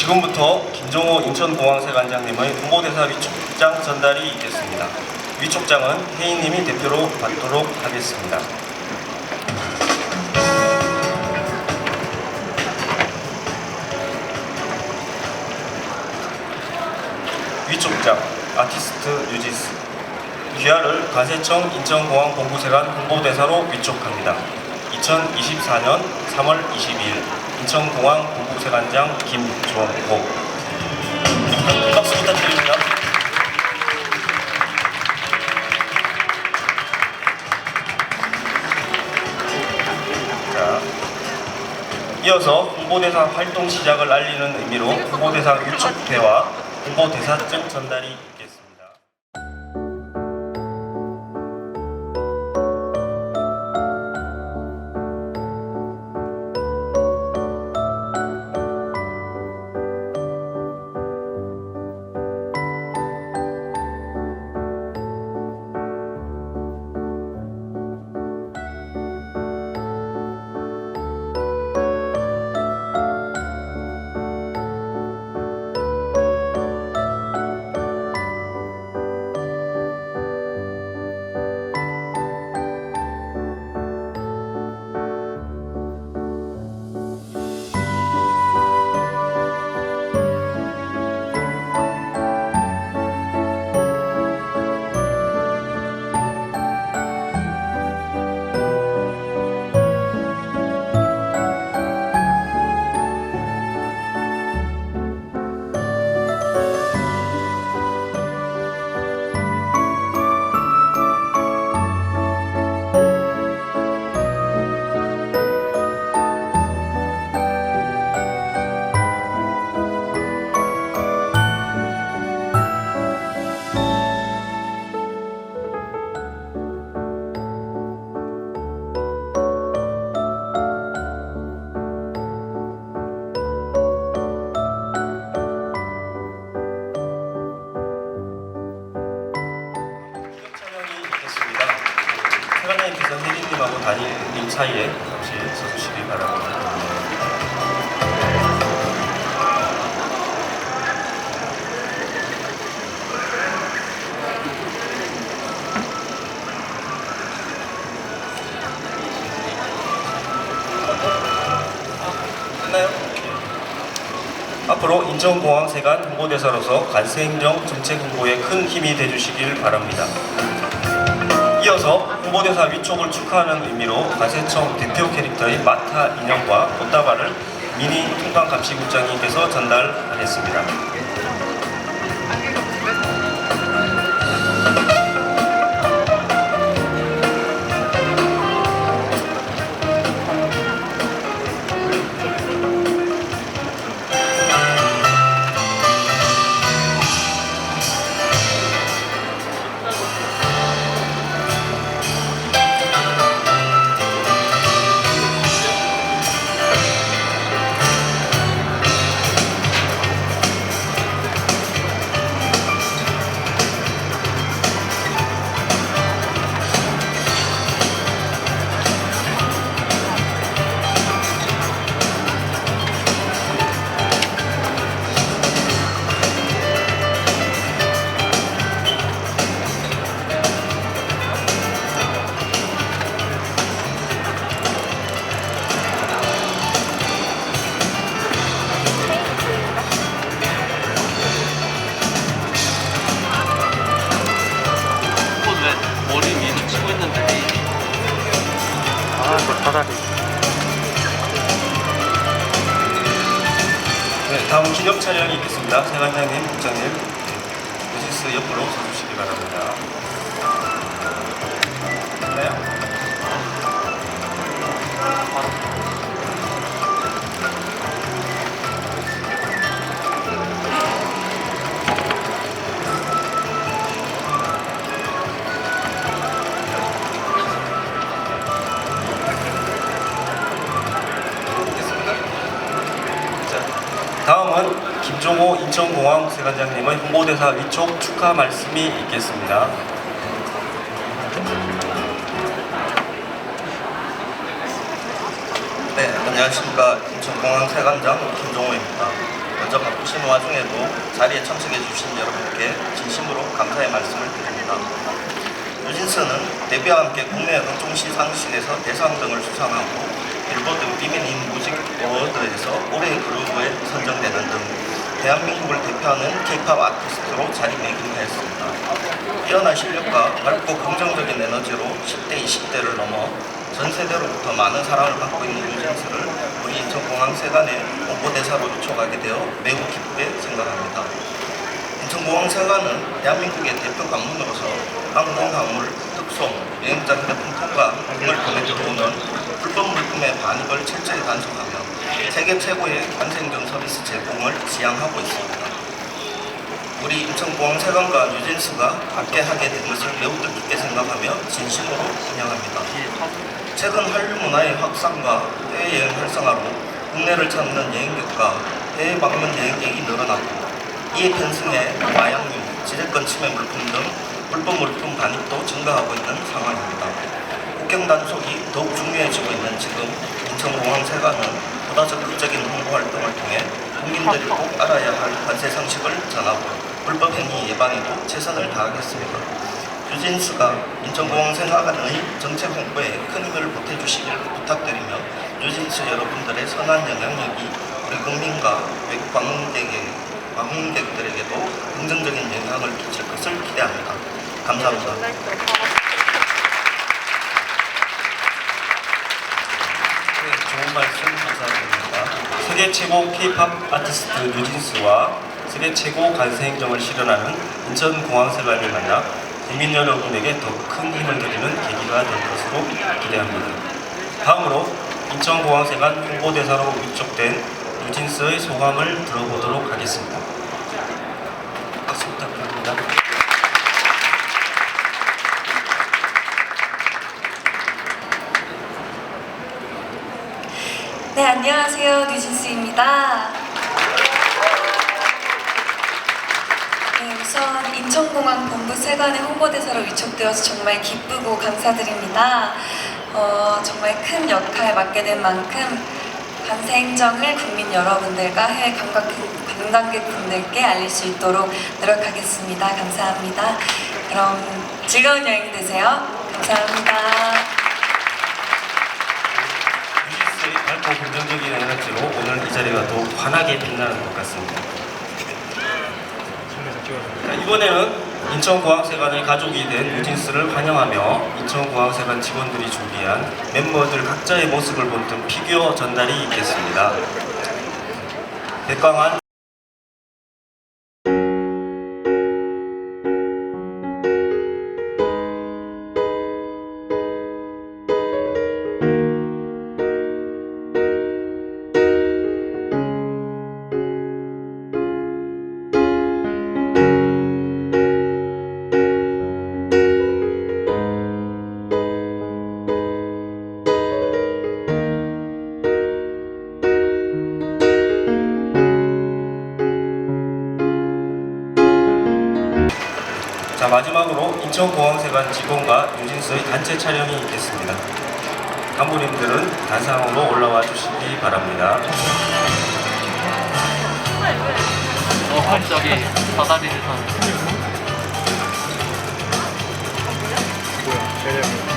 지금부터 김종호 인천공항세관장님의 홍보대사 위촉장 전달이 있겠습니다. 위촉장은 혜인님이 대표로 받도록 하겠습니다. 위촉장 아티스트 유지스 귀하를 가세청 인천공항 본부세관 홍보대사로 위촉합니다. 2024년 3월 22일 인천공항 본부세관장 김종호 박수 부탁드립니다. 자, 이어서 홍보대사 활동 시작을 알리는 의미로 홍보대사 위촉대와 홍보대사증 전달이 혜린님하고 단일님 사이에 잠시 서주시기 바랍니다. 앞으로 인천공항 세관 홍보대사로서 관세행정 정책 홍보에 큰 힘이 되주시길 바랍니다. 이어서 홍보대사 위촉을 축하하는 의미로 관세청 대표 캐릭터의 마타 인형과 꽃다발을 미니 통관 감시국장님께서 전달하겠습니다. 촬영이 있겠습니다. 세관장님, 국장님, 오시스 옆으로 서주시기 바랍니다. 네. 다음은 김종호 인천공항 세관장님의 홍보대사 위촉 축하 말씀이 있겠습니다. 네, 안녕하십니까. 인천공항 세관장 김종호입니다. 먼저 바쁘신 와중에도 자리에 참석해 주신 여러분께 진심으로 감사의 말씀을 드립니다. 뉴진스는 데뷔와 함께 국내 각종 시 상식에서 대상 등을 수상하고 빌보드 비미닝 뮤직 어워드에서 올해의 그룹에 선정되는 등 대한민국을 대표하는 K-팝 아티스트로 자리매김하였습니다. 뛰어난 실력과 밝고 긍정적인 에너지로 10대, 20대를 넘어 전 세대로부터 많은 사랑을 받고 있는 뉴진스를 우리 인천공항 세관의 홍보대사로 요청하게 되어 매우 기쁘게 생각합니다. 인천공항 세관은 대한민국의 대표 관문으로서 항공 화물, 특송, 여행자 휴대폰 통과 등을 통해 들어오는 불법 물품의 반입을 철저히 단속하며 세계 최고의 관세행정 서비스 제공을 지향하고 있습니다. 우리 인천공항 세관과 뉴진스가 함께하게 된 것을 매우 뜻깊게 생각하며 진심으로 환영합니다. 최근 한류 문화의 확산과 해외여행 활성화로 국내를 찾는 여행객과 해외 방문 여행객이 늘어나고 이에 편승해 마약류, 지대권 침해 물품 등 불법 물품 반입도 증가하고 있는 상황입니다. 국경 단속이 더욱 중요해지고 있는 지금 인천공항 세관은 보다 적극적인 홍보 활동을 통해 국민들이 꼭 알아야 할 관세 상식을 전하고 불법 행위 예방에도 최선을 다하겠습니다. 뉴진스가 인천공항 생활관의 정책 홍보에 큰 힘을 보태주시길 부탁드리며 뉴진스 여러분들의 선한 영향력이 우리 국민과 외국 방문객들에게도 긍정적인 영향을 끼칠 것을 기대합니다. 감사합니다. 네, 좋은 말씀 감사드립니다. 세계 최고 K-팝 아티스트 뉴진스와 세계 최고 간세 행정을 실현하는 인천공항세관을 만나 국민 여러분에게 더 큰 힘을 드리는 계기가 될 것으로 기대합니다. 다음으로 인천공항세관 홍보대사로 위촉된 뉴진스의 소감을 들어보도록 하겠습니다. 박수 부탁드립니다. 네, 안녕하세요. 뉴진스입니다. 네, 우선 인천공항 본부 세관의 홍보대사로 위촉되어서 정말 기쁘고 감사드립니다. 어, 정말 큰 역할 맡게 된 만큼 관세 행정을 국민 여러분들과 해외 관광, 관광객분들께 알릴 수 있도록 노력하겠습니다. 감사합니다. 그럼 즐거운 여행 되세요. 감사합니다. 뉴진스의 밝고 긍정적인 에너지로 오늘 이 더욱 환하게 빛나는 것 같습니다. 자, 이번에는 인천공항세관의 가족이 된 뉴진스를 환영하며 인천공항세관 직원들이 준비한 멤버들 각자의 모습을 본뜬 피규어 전달이 있겠습니다. 백광환 인천공항세관 직원과 뉴진스의 단체 촬영이 있겠습니다. 간부님들은 단상으로 올라와 주시기 바랍니다. 어, 갑자기 사다리를 타는. 자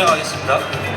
촬영하겠습니다.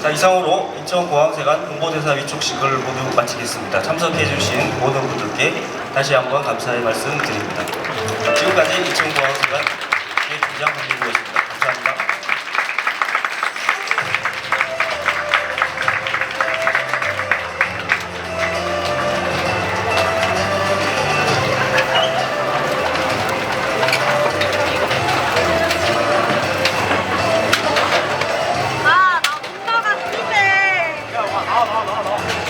자 이상으로 인천공항세관 공보대사 위촉식을 모두 마치겠습니다. 참석해주신 모든 분들께 다시 한번 감사의 말씀 드립니다. 지금까지 인천공항세관 제 부장 감독이었습니다.